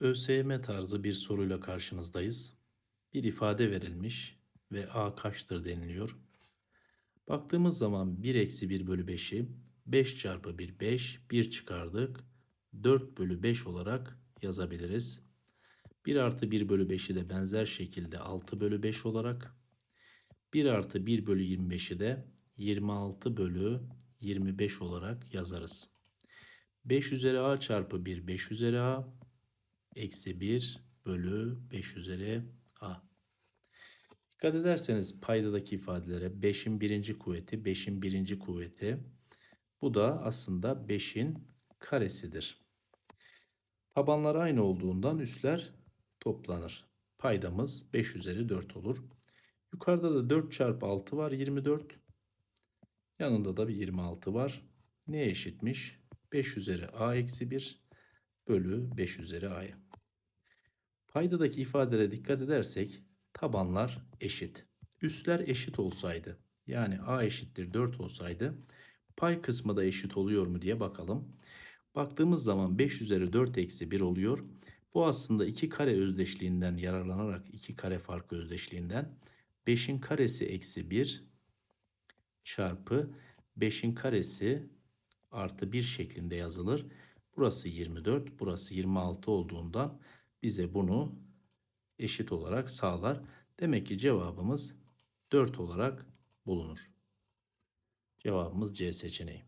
ÖSYM tarzı bir soruyla karşınızdayız. Bir ifade verilmiş ve A kaçtır deniliyor. Baktığımız zaman 1 eksi 1 bölü 5'i 5 çarpı 1 5, 1 çıkardık. 4 bölü 5 olarak yazabiliriz. 1 artı 1 bölü 5'i de benzer şekilde 6 bölü 5 olarak 1 artı 1 bölü 25'i de 26 bölü 25 olarak yazarız. 5 üzeri a çarpı 1 5 üzeri a eksi 1 bölü 5 üzeri a. Dikkat ederseniz paydadaki ifadelere 5'in birinci kuvveti 5'in birinci kuvveti bu da aslında 5'in karesidir. Tabanlar aynı olduğundan üstler toplanır. Paydamız 5 üzeri 4 olur. Yukarıda da 4 çarpı 6 var 24. Yanında da bir 26 var. Neye eşitmiş? 5 üzeri a eksi 1 bölü 5 üzeri a'ya. Paydadaki ifadelere dikkat edersek tabanlar eşit. Üstler eşit olsaydı yani a eşittir 4 olsaydı pay kısmı da eşit oluyor mu diye bakalım. Baktığımız zaman 5 üzeri 4 eksi 1 oluyor. Bu aslında iki kare özdeşliğinden yararlanarak iki kare farkı özdeşliğinden 5'in karesi eksi 1 çarpı 5'in karesi artı 1 şeklinde yazılır. Burası 24, burası 26 olduğundan bize bunu eşit olarak sağlar. Demek ki cevabımız 4 olarak bulunur. Cevabımız C seçeneği.